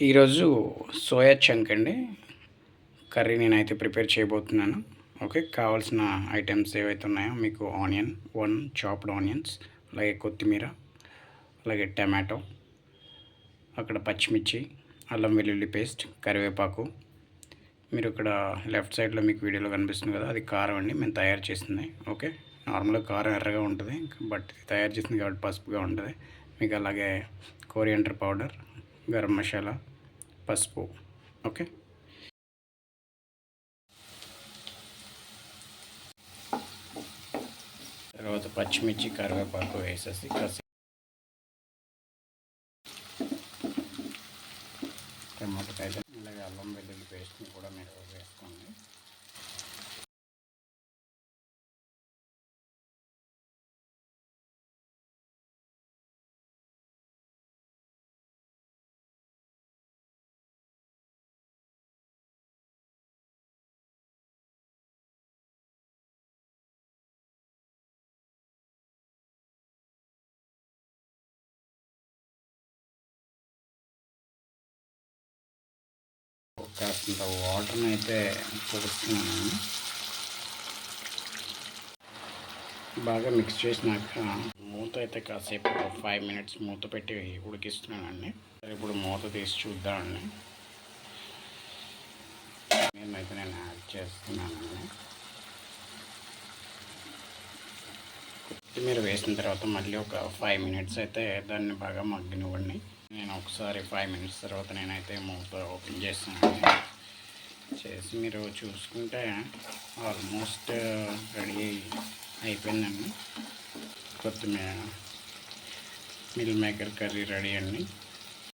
ఈరోజు soya chunk అండి. Curry నేనైతే ప్రిపేర్ చేయబోతున్నాను. ఓకే కావాల్సిన ఐటమ్స్ ఏవైతే ఉన్నాయో మీకు ఆనియన్ వన్ చాప్డ్ ఆనియన్స్ అలాగే కొత్తిమీర అలాగే టమాటో అక్కడ పచ్చిమిర్చి అల్లం వెల్లుల్లి పేస్ట్ కరివేపాకు. మీరు ఇక్కడ లెఫ్ట్ సైడ్లో మీకు వీడియోలో కనిపిస్తుంది కదా అది కారం అండి మేము తయారు చేసింది. ఓకే నార్మల్గా కారం ఎర్రగా ఉంటుంది బట్ తయారు చేసింది కాబట్టి పసుపుగా ఉంటుంది. మీకు అలాగే కోరియండర్ పౌడర్ గరం మసాలా పసుపు ఓకే? తర్వాత పచ్చిమిర్చి కరివేపాకు వేసేసి కసి టమాటకాయలు అలాగే అల్లం వెల్లుల్లి పేస్ట్ని కూడా మీరు వేసుకోండి. కాస్తంత వాటర్ని అయితే పోస్తున్నాను బాగా మిక్స్ చేసినాక మూత అయితే కాసేపు ఫైవ్ మినిట్స్ మూత పెట్టి ఉడికిస్తున్నానండి. ఇప్పుడు మూత తీసి చూద్దామండి. నేనైతే నేను యాడ్ చేస్తున్నానండి. కొత్తిమీర వేసిన తర్వాత మళ్ళీ ఒక ఫైవ్ మినిట్స్ అయితే దాన్ని బాగా మగ్గనివ్వండి. నేను ఒకసారి ఫైవ్ మినిట్స్ తర్వాత నేనైతే మూత ఓపెన్ చేస్తాను. చేసి మీరు చూసుకుంటే ఆల్మోస్ట్ రెడీ uh, అయిపోయిందండి. కొత్తిమీర మిల్ మేకర్ కర్రీ రెడీ అండి.